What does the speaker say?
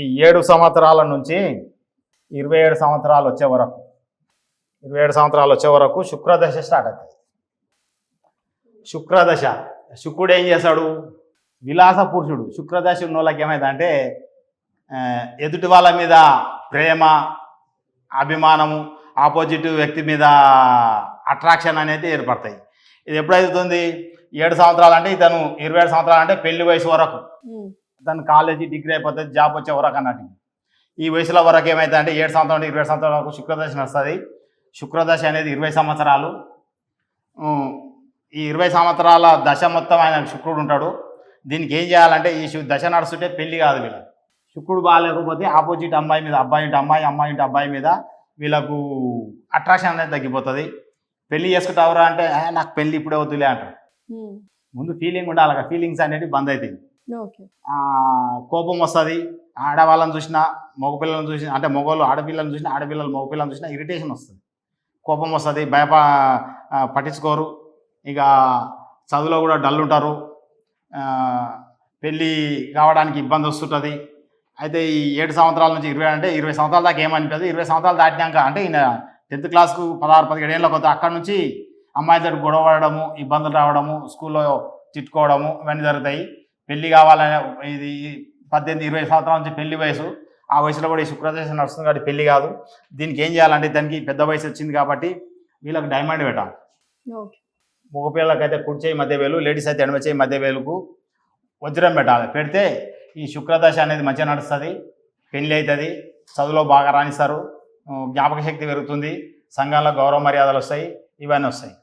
ఈ ఏడు సంవత్సరాల నుంచి ఇరవై ఏడు సంవత్సరాలు వచ్చే వరకు ఇరవై ఏడు సంవత్సరాలు వచ్చే వరకు శుక్రదశ స్టార్ట్ అవుతుంది. శుక్రదశ శుక్రుడు ఏం చేశాడు విలాస పురుషుడు. శుక్రదశ ఉన్న వాళ్ళకి ఏమైందంటే ఎదుటి వాళ్ళ మీద ప్రేమ అభిమానము ఆపోజిట్ వ్యక్తి మీద అట్రాక్షన్ అనేది ఏర్పడతాయి. ఇది ఎప్పుడైతుంది ఏడు సంవత్సరాలు అంటే ఇతను ఇరవై ఏడు సంవత్సరాలు అంటే పెళ్ళి వయసు వరకు. తను కాలేజీ డిగ్రీ అయిపోతుంది జాబ్ వచ్చే వరకు అన్నట్టు. ఈ వయసులో వరకు ఏమైతే అంటే ఏడు సంవత్సరాలు నుండి ఇరవై సంవత్సరాల వరకు శుక్రదశ వస్తుంది శుక్రదశ అనేది ఇరవై సంవత్సరాలు. ఈ ఇరవై సంవత్సరాల దశ మొత్తం ఆయన శుక్రుడు ఉంటాడు. దీనికి ఏం చేయాలంటే ఈ దశ నడుస్తుంటే పెళ్ళి కాదు వీళ్ళకి శుక్రుడు బాగాలేకపోతే ఆపోజిట్ అమ్మాయి మీద అబ్బాయి ఇంటి అమ్మాయి అమ్మాయి ఇంటి అబ్బాయి మీద వీళ్ళకు అట్రాక్షన్ అనేది తగ్గిపోతుంది. పెళ్ళి చేసుకుంటావురా అంటే "ఆ, నాకు పెళ్ళి ఇప్పుడే వద్దులే అంటారు ముందు ఫీలింగ్ ఉండాలి ఫీలింగ్స్ అనేవి బంద్ అవుతాయి. కోపం వస్తుంది. ఆడవాళ్ళని చూసినా మగపిల్లలను చూసినా అంటే మగవాళ్ళు ఆడపిల్లలను చూసినా ఆడపిల్లలు మగపిల్లలను చూసినా ఇరిటేషన్ వస్తుంది. కోపం వస్తుంది భయప పట్టించుకోరు. ఇక చదువులో కూడా డల్ ఉంటారు పెళ్ళి కావడానికి ఇబ్బంది వస్తుంటుంది. అయితే ఈ ఏడు సంవత్సరాల నుంచి ఇరవై అంటే ఇరవై సంవత్సరాల దాకా ఏమనిపించదు ఇరవై సంవత్సరాలు దాటినాక అంటే ఈయన టెన్త్ క్లాస్కు పదహారు పదిహేడు ఏళ్ళకి వస్తే అక్కడ నుంచి అమ్మాయితో గొడవ పడడము ఇబ్బందులు రావడము స్కూల్లో తిట్టుకోవడము ఇవన్నీ జరుగుతాయి. పెళ్ళి కావాలనే ఇది పద్దెనిమిది ఇరవై సంవత్సరాల నుంచి పెళ్ళి వయసు. ఆ వయసులో కూడా ఈ శుక్రదశ నడుస్తుంది కాబట్టి పెళ్ళి కాదు. దీనికి ఏం చేయాలంటే దానికి పెద్ద వయసు వచ్చింది కాబట్టి వీళ్ళకి డైమండ్ పెట్టాలి ఓకే. మగపిల్లలకైతే కుడి చేయి మధ్య వేలు లేడీస్ అయితే ఎడమ చేయి మధ్య వేలుకు వజ్రం పెట్టాలి. పెడితే ఈ శుక్రదశ అనేది మంచిగా నడుస్తుంది పెళ్ళి అవుతుంది చదువులో బాగా రాణిస్తారు జ్ఞాపక శక్తి పెరుగుతుంది సంఘంలో గౌరవ మర్యాదలు వస్తాయి ఇవన్నీ వస్తాయి.